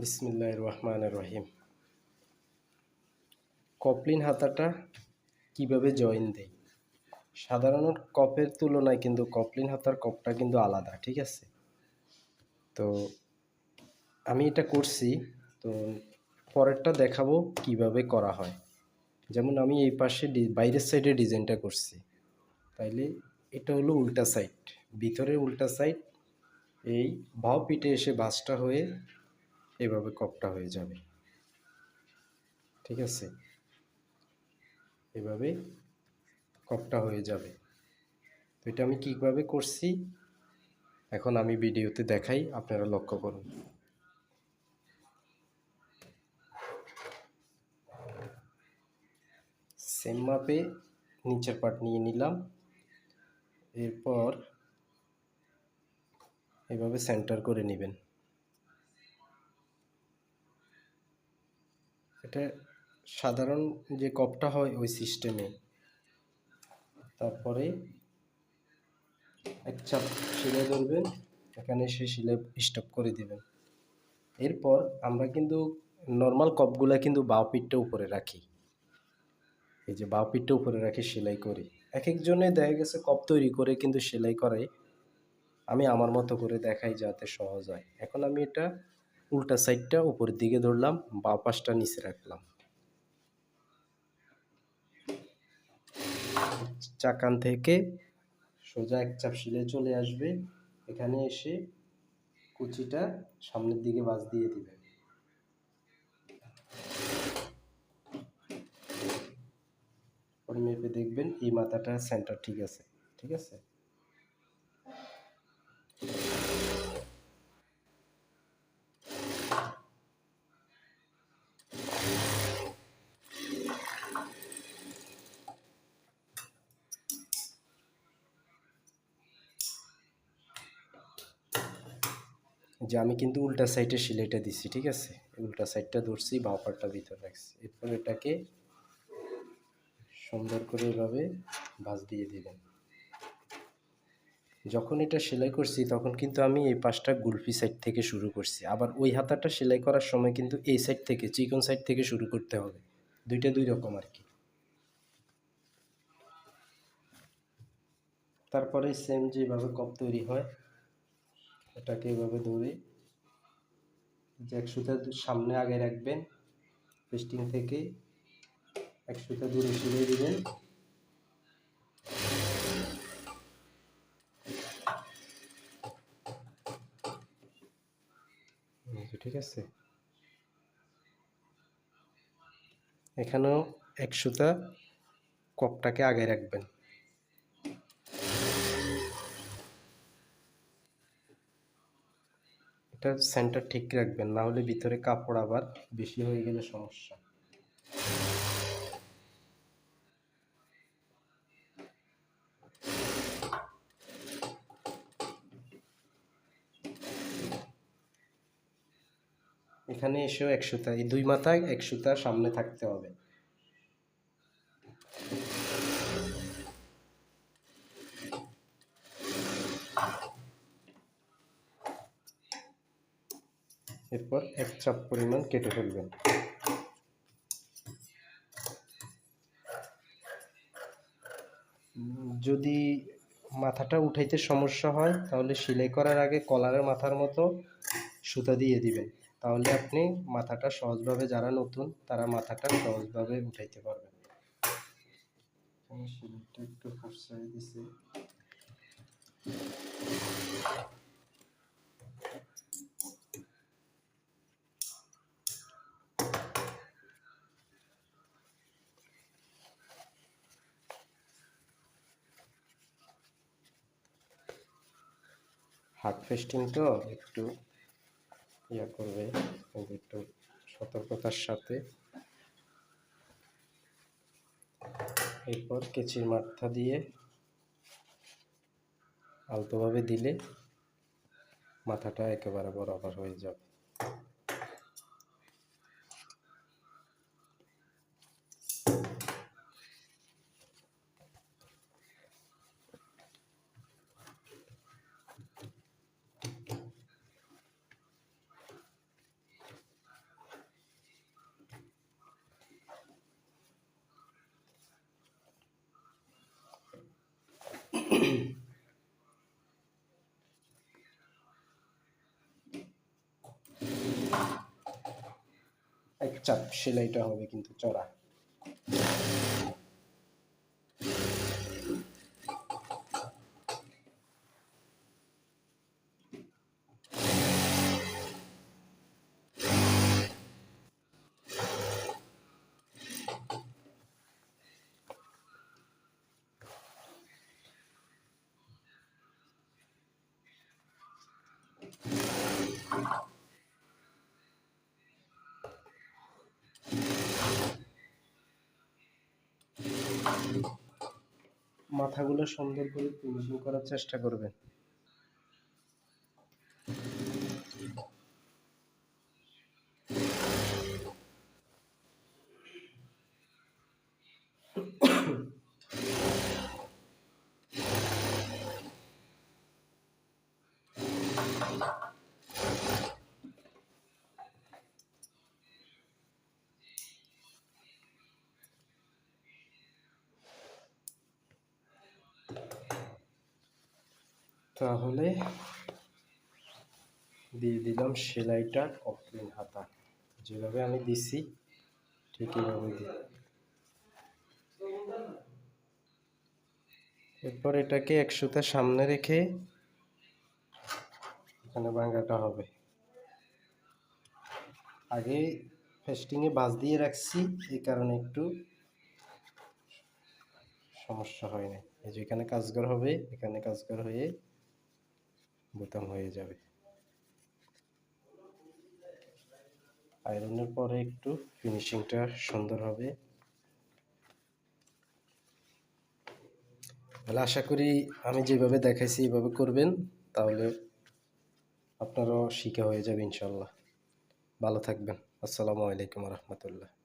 বিসমিল্লাহ রহমান রহিম কপলিন হাতাটা কীভাবে জয়েন দেয়? সাধারণত কপের তুলনায় কিন্তু কপলিন হাতার কপটা কিন্তু আলাদা, ঠিক আছে? তো আমি এটা করছি, তো পরেরটা দেখাবো কীভাবে করা হয়। যেমন আমি এই পাশে বাইরের সাইডে ডিজাইনটা করছি। তাইলে এটা হলো উল্টা সাইড ভিতরের উল্টা সাইড এই বাও পিঠে এসে ভাঁজটা হয়ে এভাবে কপটা হয়ে যাবে। ঠিক আছে? এভাবে কপটা হয়ে যাবে। তো এটা আমি কীভাবে করছি? এখন আমি ভিডিওতে দেখাই, আপনারা লক্ষ্য করুন। সেম মাপে নিচের পাট নিয়ে নিলাম। এরপর এভাবে সেন্টার করে নেবেন। এটা সাধারণ যে কপটা হয় ওই সিস্টেমে। তারপরে এক চাপ সেলাই ধরবেন, এখানে সে সেলাই স্টপ করে দিবেন। এরপর আমরা কিন্তু নর্মাল কপগুলা কিন্তু বাও পিঠটা উপরে রাখি। এই যে বাও পিঠটা উপরে রাখি সেলাই করি। এক একজনে দেখা গেছে কপ তৈরি করে কিন্তু সেলাই করে আমি আমার মতো করে দেখাই যাতে সহজ হয়। এখন আমি এটা উল্টা সাইডটা উপরের দিকে ধরলাম, বা পাশটা নিচে রাখলাম। চাকান থেকে সোজা এক চাপ শিলে চলে আসবে। এখানে এসে কুচিটা সামনের দিকে বাজ দিয়ে দিবে। মেপে দেখবেন এই মাথাটা সেন্টার ঠিক আছে ঠিক আছে? যে আমি কিন্তু উল্টা সাইডে সেলাইটা দিছি, ঠিক আছে? উল্টা সাইডটা ধরছি বাঁ ভিতরে রাখছি। এরপর এটাকে সুন্দর করে এভাবে ভাঁজ দিয়ে দিবেন। যখন এটা সেলাই করছি, তখন কিন্তু আমি এই পাশটা গুলফি সাইড থেকে শুরু করছি। আবার ওই হাতাটা সেলাই করার সময় কিন্তু এই সাইড থেকে, চিকন সাইড থেকে শুরু করতে হবে। দুইটা দুই রকম আর কি। তারপরে সেম যেভাবে কপ তৈরি হয় এটাকে এভাবে ধরে এক সুতা সামনে আগে রাখবেন, পেস্টিং থেকে এক সুতা দূরে সরিয়ে দিবেন। ঠিক আছে। এখানেও এক সুতা কপটাকে আগে রাখবেন। এটা সেন্টার ঠিক রাখবেন, না হলে ভিতরে কাপড় আবার বেশি হয়ে গেলে সমস্যা। এখানে এসেও এক সুতা, এই দুই মাথায় এক সুতা সামনে থাকতে হবে। এরপর এক চাপ পরিমাণ কেটে ফেলবেন। যদি মাথাটা উঠাইতে সমস্যা হয়, তাহলে সেলাই করার আগে কলারের মাথার মতো সুতা দিয়ে দিবেন। তাহলে আপনি মাথাটা সহজভাবে যারা নতুন, তারা মাথাটা সহজভাবে উঠাইতে পারবেন। একটু দিছে। হার্ড ফেস্টিং তো একটু ইয়া করবে একটু সতর্কতার সাথে। এরপর কেচির মাথা দিয়ে আলতোভাবে দিলে মাথাটা একেবারে বরাবর হয়ে যাবে। চাপ সেলাইটা হবে কিন্তু চড়া। মাথাগুলো সুন্দর করে ফিনিশিং করার চেষ্টা করবেন। তাহলে দিয়ে দিলাম সেলাইটা কপলিন হাতা। যেভাবে আমি দিছি, ঠিক এইভাবে দিই এরপর এটাকে একশোতে সামনে রেখে এখানে ভাঙাটা হবে। আগে ফেস্টিংয়ে বাস দিয়ে রাখছি এই কারণে একটু সমস্যা হয় না এই যে এখানে কাজগর হবে, এখানে কাজগর হয়ে বোতাম হয়ে যাবে। আয়রনের পরে একটু ফিনিশিংটা সুন্দর হবে। তাহলে আশা করি আমি যেভাবে দেখাইছি এইভাবে করবেন, তাহলে আপনারও শিখা হয়ে যাবে ইনশাল্লাহ ভালো থাকবেন। আসসালামু আলাইকুম রহমতুল্লাহ।